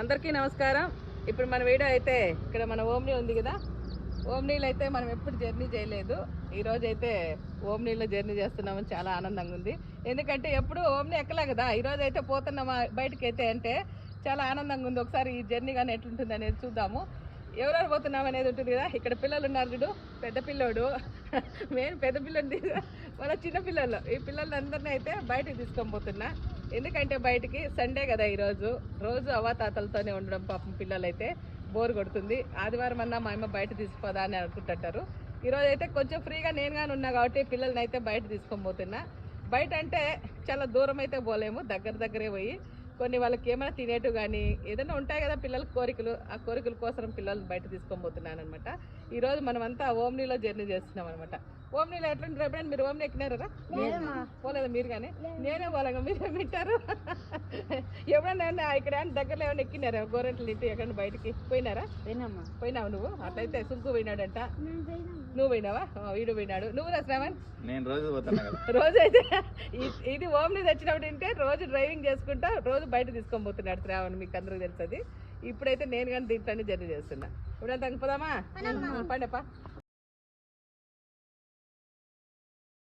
అందరికీ నమస్కారం. ఇప్పుడు మన వీడియో అయితే ఇక్కడ మన ఓమ్ని ఉంది కదా. ఓమ్నీలు అయితే మనం ఎప్పుడు జర్నీ చేయలేదు. ఈ అయితే ఓమ్నీలో జర్నీ చేస్తున్నామని చాలా ఆనందంగా ఉంది. ఎందుకంటే ఎప్పుడు ఓమ్ని ఎక్కలే కదా. ఈ రోజు అయితే పోతున్నామా బయటకి అయితే అంటే చాలా ఆనందంగా ఉంది. ఒకసారి ఈ జర్నీ కానీ ఎట్లుంటుంది అనేది చూద్దాము. ఎవరెవరు పోతున్నాం అనేది ఉంటుంది కదా. ఇక్కడ పిల్లలు ఉన్నారు చూడు. పెద్ద పిల్లోడు. మెయిన్ పెద్ద పిల్లని మన చిన్న పిల్లలు. ఈ పిల్లలందరినీ అయితే బయటకు తీసుకొని పోతున్నా. ఎందుకంటే బయటికి సండే కదా ఈరోజు. రోజు అవ్వాతాతలతోనే ఉండడం పాపం పిల్లలైతే బోర్ కొడుతుంది. ఆదివారం అన్నా మా అమ్మ బయట తీసుకుపోదా అని అనుకుంటుంటారు. ఈరోజు అయితే కొంచెం ఫ్రీగా నేను కానీ ఉన్నా కాబట్టి పిల్లల్ని అయితే బయట తీసుకొని పోతున్నా. బయట అంటే చాలా దూరం అయితే పోలేము దగ్గర దగ్గరే పోయి. కొన్ని వాళ్ళకి ఏమైనా తినేటు కానీ ఏదైనా ఉంటాయి కదా పిల్లల కోరికలు ఆ కోరికల కోసం పిల్లల్ని బయట తీసుకొని పోతున్నాను అనమాట ఈరోజు మనమంతా ఓమ్నీలో జర్నీ చేస్తున్నాం అనమాట ఓమ్నీలో ఎట్లుంటారు ఎప్పుడైనా మీరు ఓమ్ని ఎక్కినారా పోలేదా మీరు కానీ నేనే పోలేగా మీరే వింటారు ఎప్పుడైనా ఇక్కడ ఏమన్నా దగ్గరలో ఏమైనా ఎక్కినారా? గోరెంట్లు ఇంటి ఎక్కడ బయటికి? పోయినారా? పోయినమ్మా. పోయినావు నువ్వు? అట్లయితే సుంకు పోయినాడంట. నువ్వు పోయినావా? ఆ, వీడు పోయినాడు. నువ్వు రా శ్రావణ్. నేను రోజు పోతున్నా కదా. రోజు అయితే ఇది ఓమ్ని తెచ్చినప్పుడు అంటే రోజు డ్రైవింగ్ చేసుకుంటా రోజు బయట తీసుకొని పోతున్నాడు శ్రావణ్ మీకు అందరికి తెలుస్తుంది. ఇప్పుడైతే నేను కానీ దీంట్లోనే జర్నీ చేస్తున్నా. ఇప్పుడు అంత పోదామా? పండప్ప.